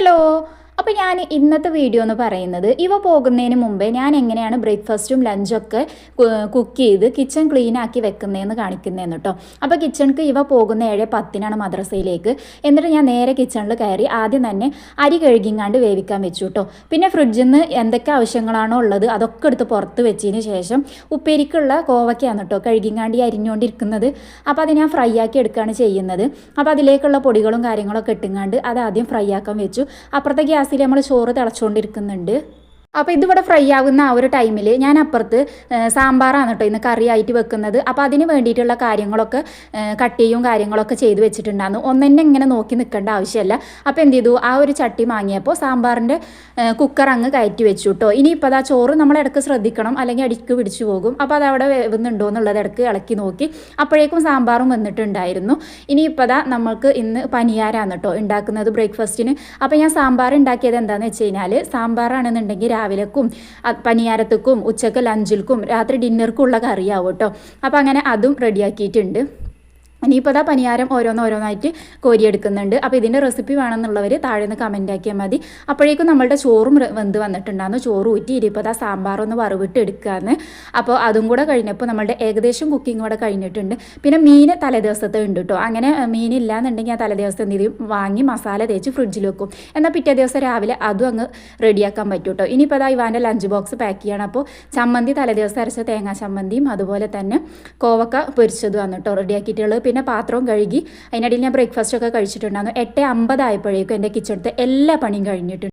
Hello. അപ്പോൾ ഞാൻ ഇന്നത്തെ വീഡിയോ എന്ന് പറയുന്നത് ഇവ പോകുന്നതിന് മുമ്പേ ഞാൻ എങ്ങനെയാണ് ബ്രേക്ക്ഫാസ്റ്റും ലഞ്ചൊക്കെ കുക്ക് ചെയ്ത് കിച്ചൺ ക്ലീൻ ആക്കി വെക്കുന്നതെന്ന് കാണിക്കുന്നതെന്ന് കേട്ടോ അപ്പോൾ കിച്ചണിക്ക് ഇവ പോകുന്ന ഏഴ് പത്തിനാണ് മദ്രസയിലേക്ക്. എന്നിട്ട് ഞാൻ നേരെ കിച്ചണിൽ കയറി ആദ്യം തന്നെ അരി കഴുകിങ്ങാണ്ട് വേവിക്കാൻ വെച്ചു കേട്ടോ പിന്നെ ഫ്രിഡ്ജിൽ നിന്ന് എന്തൊക്കെ ആവശ്യങ്ങളാണോ ഉള്ളത് അതൊക്കെ എടുത്ത് പുറത്ത് വെച്ചതിന് ശേഷം ഉപ്പേരിക്കുള്ള കോവക്കയാണ് കേട്ടോ കഴുകിങ്ങാണ്ടി അരിഞ്ഞുകൊണ്ടിരിക്കുന്നത് അപ്പോൾ അത് ഞാൻ ഫ്രൈ ആക്കി എടുക്കുകയാണ് ചെയ്യുന്നത്. അപ്പോൾ അതിലേക്കുള്ള പൊടികളും കാര്യങ്ങളൊക്കെ ഇട്ടുങ്ങാണ്ട് അത് ആദ്യം ഫ്രൈ ആക്കാൻ വെച്ചു. അപ്പുറത്തെ ഗ്യാസിൽ നമ്മൾ ചോറ് തിളച്ചുകൊണ്ടിരിക്കുന്നുണ്ട് അപ്പോൾ ഇതിവിടെ ഫ്രൈ ആകുന്ന ആ ഒരു ടൈമിൽ ഞാൻ അപ്പുറത്ത് സാമ്പാറാണ് കേട്ടോ ഇന്ന് കറിയായിട്ട് വെക്കുന്നത്. അപ്പോൾ അതിന് വേണ്ടിയിട്ടുള്ള കാര്യങ്ങളൊക്കെ കട്ട് ചെയ്യും കാര്യങ്ങളൊക്കെ ചെയ്ത് വെച്ചിട്ടുണ്ടായിരുന്നു. ഒന്നെന്നെ ഇങ്ങനെ നോക്കി നിൽക്കേണ്ട ആവശ്യമല്ല അപ്പോൾ എന്ത് ചെയ്തു? ആ ഒരു ചട്ടി വാങ്ങിയപ്പോൾ സാമ്പാറിന്റെ കുക്കർ അങ്ങ് കയറ്റി വെച്ചു കേട്ടോ ഇനിയിപ്പോൾ അതാ ചോറ് നമ്മൾ ഇടയ്ക്ക് ശ്രദ്ധിക്കണം. അല്ലെങ്കിൽ അടിക്ക് പിടിച്ചു പോകും. അപ്പോൾ അതവിടെ വേവുന്നുണ്ടോ എന്നുള്ളത് ഇടയ്ക്ക് ഇളക്കി നോക്കി. അപ്പോഴേക്കും സാമ്പാറും വന്നിട്ടുണ്ടായിരുന്നു. ഇനിയിപ്പോൾ അതാ നമ്മൾക്ക് ഇന്ന് പനിയാരാണ് കേട്ടോ ഉണ്ടാക്കുന്നത് ബ്രേക്ക്ഫാസ്റ്റിന്. അപ്പോൾ ഞാൻ സാമ്പാർ ഉണ്ടാക്കിയത് എന്താണെന്ന് വെച്ച് കഴിഞ്ഞാൽ സാമ്പാറാണെന്നുണ്ടെങ്കിൽ രാവിലേക്കും പനിയാരത്തേക്കും ഉച്ചയ്ക്ക് ലഞ്ചിൽക്കും രാത്രി ഡിന്നർക്കും ഉള്ള കറിയാവും കേട്ടോ അപ്പോൾ അങ്ങനെ അതും റെഡിയാക്കിയിട്ടുണ്ട് ഇനിയിപ്പോൾ അതാ പനിയാരം ഓരോന്ന് ഓരോന്നായിട്ട് കോരിയെടുക്കുന്നുണ്ട്. അപ്പോൾ ഇതിന്റെ റെസിപ്പി വേണമെന്നുള്ളവർ താഴെ നിന്ന് കമന്റ് ആക്കിയാൽ മതി. അപ്പോഴേക്കും നമ്മളുടെ ചോറും വെന്ത് വന്നിട്ടുണ്ടായിരുന്നു ചോറ് ഊറ്റി ഇനിയിപ്പോൾ അതാ സാമ്പാറൊന്ന് വറവിട്ട് എടുക്കുകയെന്ന് അപ്പോൾ അതും കൂടെ കഴിഞ്ഞപ്പോൾ നമ്മളുടെ ഏകദേശം കുക്കിംഗ് കൂടെ കഴിഞ്ഞിട്ടുണ്ട്. പിന്നെ മീൻ തലേദിവസത്തെ ഉണ്ട് കേട്ടോ അങ്ങനെ മീനില്ല എന്നുണ്ടെങ്കിൽ ആ തലേദിവസം എന്ത് ചെയ്യും? വാങ്ങി മസാല തേച്ച് ഫ്രിഡ്ജിൽ വെക്കും. എന്നാൽ പിറ്റേ ദിവസം രാവിലെ അതും അങ്ങ് റെഡിയാക്കാൻ പറ്റും കേട്ടോ ഇനിയിപ്പോൾ അതാ ഇവാന്റെ ലഞ്ച് ബോക്സ് പാക്ക് ചെയ്യണം. അപ്പോൾ ചമ്മന്തി തലേദിവസം അരച്ച തേങ്ങാ ചമ്മന്തിയും അതുപോലെ തന്നെ കോവക്ക പൊരിച്ചതുമാണ് കേട്ടോ റെഡിയാക്കിയിട്ടുള്ളത് പിന്നെ പാത്രവും കഴുകി അതിനിടയിൽ ഞാൻ ബ്രേക്ക്ഫാസ്റ്റ് ഒക്കെ കഴിച്ചിട്ടുണ്ടായിരുന്നു. എട്ട് അമ്പതായപ്പോഴേക്കും എന്റെ കിച്ചണത്തെ എല്ലാ പണിയും കഴിഞ്ഞിട്ടുണ്ട്.